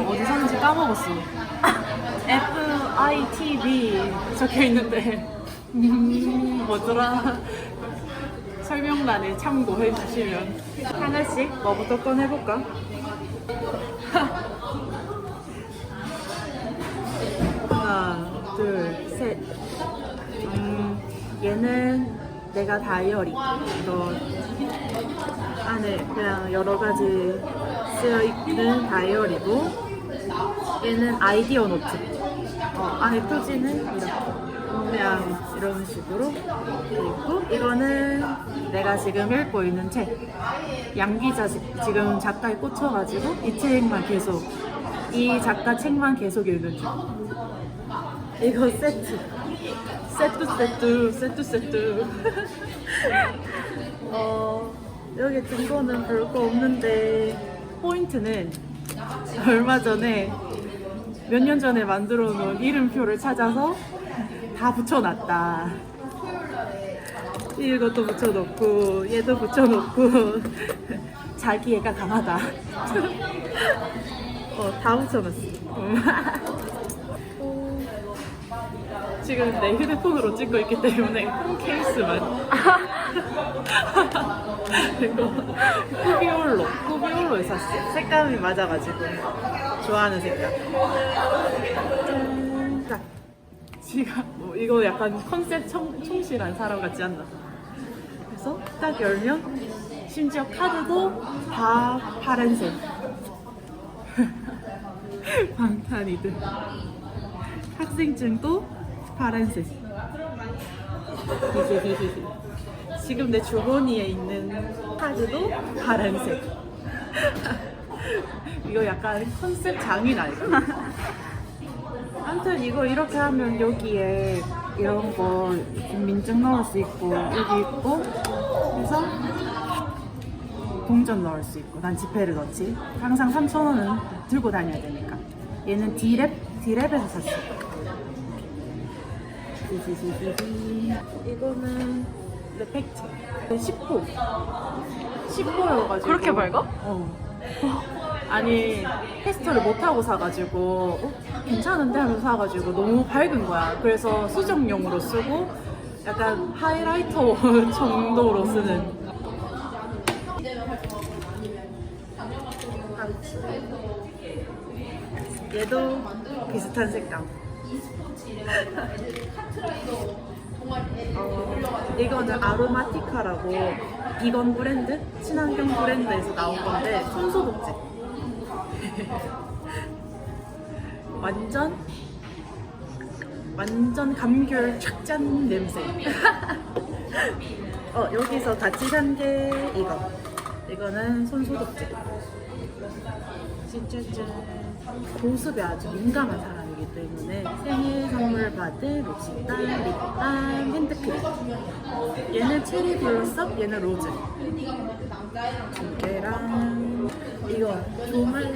가방 어디 샀는지 까먹었어. F I T B 적혀 있는데 음, 뭐더라? 설명란에 참고해 주시면 하나씩 뭐부터 꺼내볼까? 하나, 둘, 셋. 음, 얘는 내가 다이어리. 이거 안에 그냥 여러 가지 쓰여 있는 다이어리고 얘는 아이디어 노트. 어, 안에 표지는 이렇게 그냥 이런 식으로 그리고 이거는 내가 지금 읽고 있는 책. 양기자 지- 지금 작가에 꽂혀가지고 이 책만 계속 이 작가 책만 계속 읽는 중. 이거 세트. 세트 세트 세트 세트. 어 여기 증거는 별거 없는데 포인트는 얼마 전에 몇 년 전에 만들어 놓은 이름표를 찾아서 다 붙여놨다. 이것도 붙여놓고 얘도 붙여놓고 자기 애가 강하다. 어, 다 붙여놨어. 어, 지금 내 휴대폰으로 찍고 있기 때문에 폰 케이스만. 이거 쿠비올로, 쿠비올로에 샀어. 색감이 맞아가지고 좋아하는 색깔. 지가 뭐 이거 약간 컨셉 청, 충실한 사람 같지 않나? 그래서 딱 열면 심지어 카드도 다 파란색. 방탄이들. 학생증도 파란색. 지금 내 주머니에 있는 카드도 파란색. 이거 약간 컨셉 장인 아닐까? 아무튼 이거 이렇게 하면 여기에 이런 거 민증 넣을 수 있고 여기 있고 그래서 동전 넣을 수 있고 난 지폐를 넣지. 항상 3,000원은 들고 다녀야 되니까. 얘는 D랩, D랩에서 샀어. 이거는 레펙트 10호 10호여가지고. 그렇게 밝아? 어 아니 테스트를 못하고 사가지고 어? 괜찮은데? 하면서 사가지고 너무 밝은 거야. 그래서 수정용으로 쓰고 약간 하이라이터 정도로 쓰는. 얘도 비슷한 색감. 어, 이거는 아로마티카라고 비건 브랜드, 친환경 브랜드에서 나온 건데 손소독제. 완전 완전 감귤 착짠 냄새. 어 여기서 같이 산 게 이거. 이거는 손소독제. 짜자잔. 보습에 아주 민감한 사람 이기 때문에 생일 선물 받은 립스틱, 립밤, 핸드크림. 얘는 체리 블러썸, 얘는 로즈. 두 개랑 이거 조말론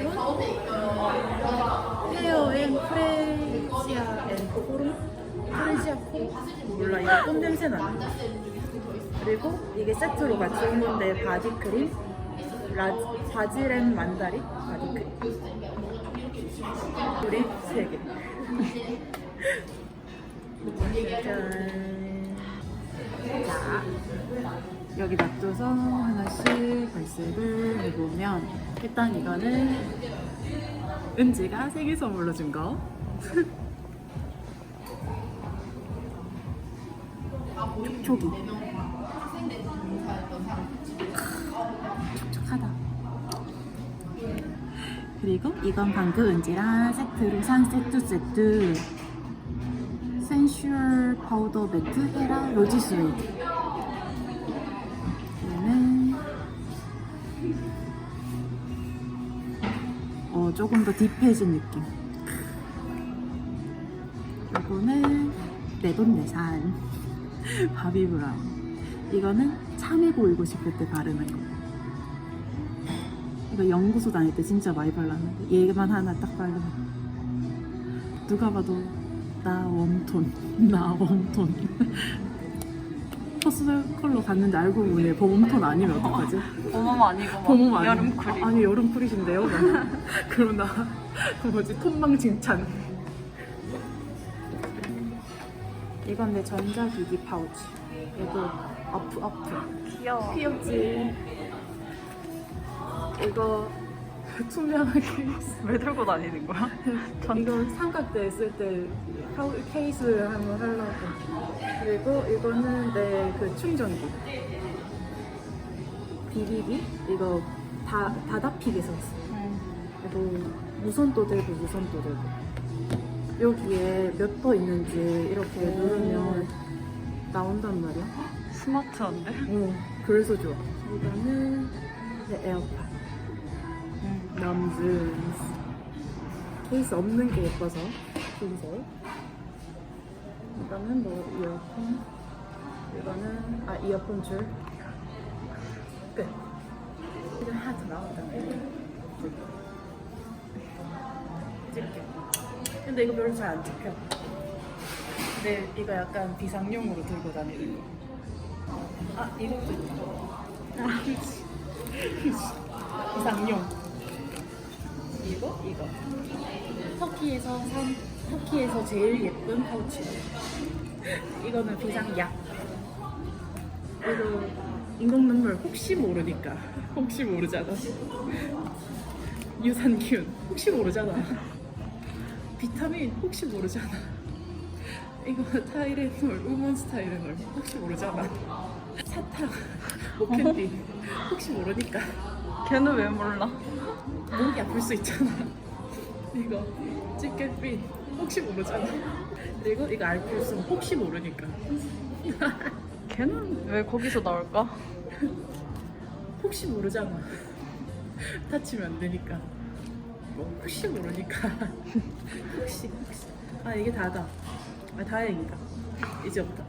페어 앤 프레시아 앤 코로 프레시아 코 몰라 이거 꽃 냄새 나. 그리고 이게 세트로 같이 온 건데 바디크림, 라, 바지렌 만다린 바디크림. 우리 세 개. 짠. 자, 여기 놔둬서 하나씩 발색을 해보면 일단 이거는 은지가 생일 선물로 준 거. 촉촉 그리고 이건 방금 은지랑 세트로 산 세트 세트. 센슈얼 파우더 매트 헤라 로지 스웨이드. 얘는 어 조금 더 딥해진 느낌. 요거는 내돈내산. 바비 브라운. 이거는 참외 보이고 싶을 때 바르는 거 이거 연구소 다닐 때 진짜 많이 발랐는데 얘만 하나 딱 바르면 누가 봐도 나 웜톤 나 웜톤. 퍼스널 컬러 갔는데 알고 보니 봄톤 아니면 어떡하지? 봄은 아니고 막 봄은 아니 여름 쿨이. 아, 아니 여름 쿨이신데요? 그럼 나그 뭐지? 톤망 칭찬. 이건 내 전자기기 파우치. 이거 아프 아프. 귀여워. 귀엽지 이거 투명한 케이스 왜 들고 다니는 거야? 이거 삼각대 있을 때 케이스 한번 하려고. 그리고 이거는 내 그 충전기. 비비기? 이거 다 다다픽에 샀어. 그리고 무선도 되고 무선도 되고. 여기에 몇 도 있는지 이렇게 누르면 나온단 말이야. 스마트한데? 어 그래서 좋아. 이거는 내 에어팟 남즈 케이스 없는 게 예뻐서 흰색 이거는 뭐 이어폰. 이거는 아 이어폰 줄 끝. 이거 하나 더 나온다 찍게. 근데 이거 별로 잘 안 찍혀. 근데 이거 약간 비상용으로 들고 다니는 거 아 이것도 있다. 비상용 이거? 이거. 터키에서 산 터키에서 제일 예쁜 파우치. 이거는 비상약. 이거 인공 눈물 혹시 모르니까. 혹시 모르잖아. 유산균. 혹시 모르잖아. 비타민 혹시 모르잖아. 이거 타이레놀 우먼스 타이레놀 혹시 모르잖아. 사탕 모캔디. 혹시 모르니까 걔는 왜 몰라? 목이 아플 수 있잖아. 이거 집게핀 혹시 모르잖아. 그리고 이거 알필숨 혹시 모르니까. 걔는 왜 거기서 나올까? 혹시 모르잖아. 다치면 안 되니까. 뭐 혹시 모르니까. 혹시 혹시. 아 이게 다다. 아 다행이다. 이제 없다.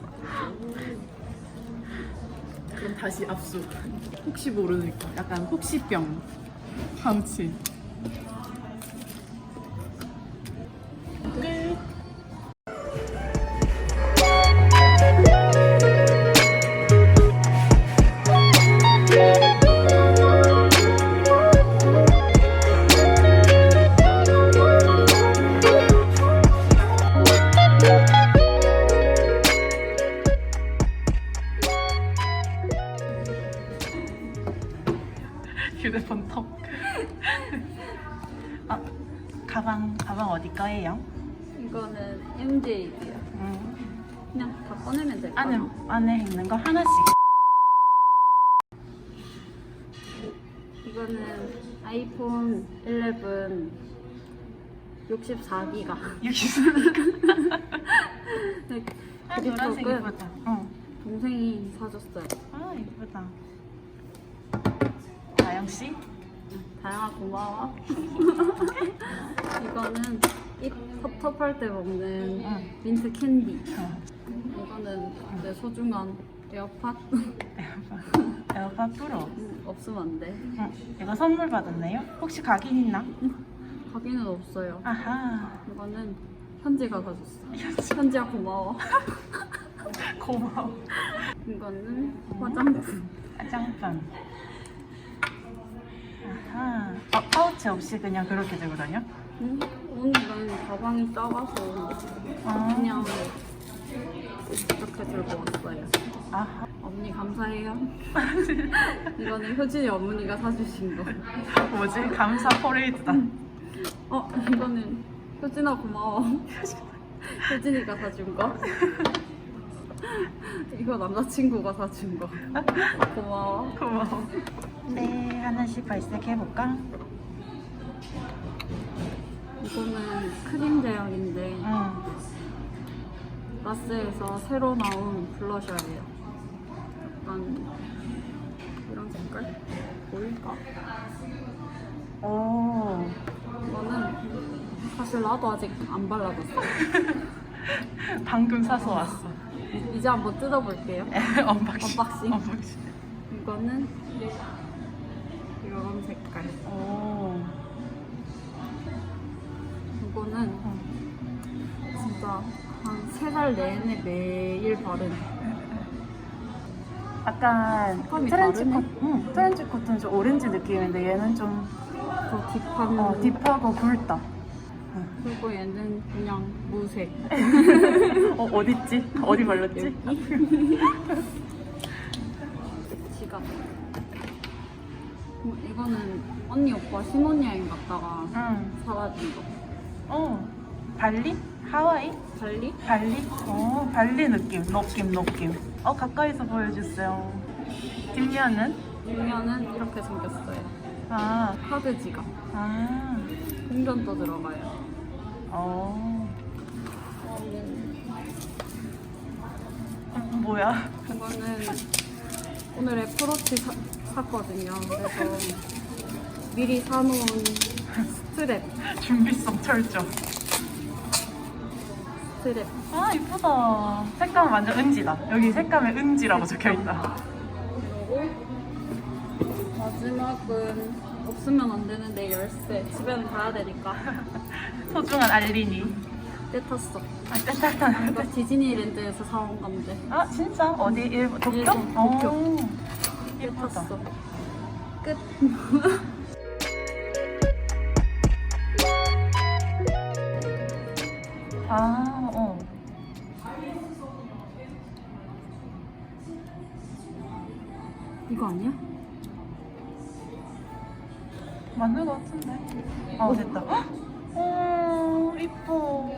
다시 압수. 혹시 모르니까. 약간 혹시병. 파우치. 휴대폰 턱. 아, 가방 가방 어디 거예요? 이거는 MJD야. 음, 그냥 다 꺼내면 될. 안에 안에 있는 거 하나씩. 이거는 아이폰 11 64기가. 아, 노란색 그립톡은 이쁘다. 어. 동생이 사줬어요. 아, 이쁘다. 다영 씨? 다양아 고마워. 이거는 입 텁텁할 때 먹는 응. 민트 캔디. 어. 이거는 내 소중한 에어팟. 에어팟 프로. 음, 없으면 안 돼. 응. 이거 선물 받았네요? 혹시 각인 있나? 가기는 없어요. 아하. 이거는 현지가 사줬어. 현지야 고마워. 고마워. 이거는 화장품. 화장품. 아하. 아, 파우치 없이 그냥 그렇게 들고 다녀? 응? 오늘은 가방이 작아서 아. 그냥 이렇게 들고 왔어요. 아하. 언니 감사해요. 이거는 효진이 어머니가 사주신 거. 뭐지? 감사 퍼레이드다. 어, 이거는 효진아 고마워. 효진이가 사준 거. 이거 남자친구가 사준 거. 고마워. 고마워. 네, 하나씩 발색해볼까? 이거는 크림 제형인데 응. 라스에서 새로 나온 블러셔예요. 약간 이런 색깔 보일까? 오. 이거는 사실 나도 아직 안 발라봤어. 방금 사서 왔어. 이- 이제 한번 뜯어볼게요. 언박싱. 언박싱. 언박싱. 이거는 이런 색깔. 오. 이거는 진짜 한세달 내내 매일 바른 약간 색감이 트렌치 다르네. 코, 응, 트렌치 코트는 좀 오렌지 느낌인데 얘는 좀 더 딥한 어, 딥하고 굵다. 그리고 얘는 그냥 무색 어, 어딨지? 어디 발랐지? 지갑 음, 이거는 언니 오빠 신혼여행 갔다가 응. 사와준 거 어, 발리? 하와이? 달리? 발리? 어, 발리 느낌, 느낌, 느낌. 어, 가까이서 보여주세요. 뒷면은? 뒷면은 이렇게 생겼어요 아, 카드 지갑 아, 충전도 들어가요 어. 어, 뭐야? 이거는 오늘 애플워치 사, 샀거든요 그래서 미리 사놓은 스트랩 준비성 철저. 스트랩 아, 이쁘다. 색감은 완전 은지다. 여기 색감에 은지라고 적혀 있다. 그리고 마지막은 없으면 안 되는 내 열쇠 집에는 가야 되니까 소중한 알린이. 때 탔어 아, 따뜻한. 이거 디즈니랜드에서 사온 건데 아, 진짜? 어디? 일본? 도쿄? 일본, 도쿄. 어, 때 예쁘다. 탔어 끝 아, 어. 이거 아니야? 맞는 것 같은데. 어, 됐다. 헉! 어, 이뻐.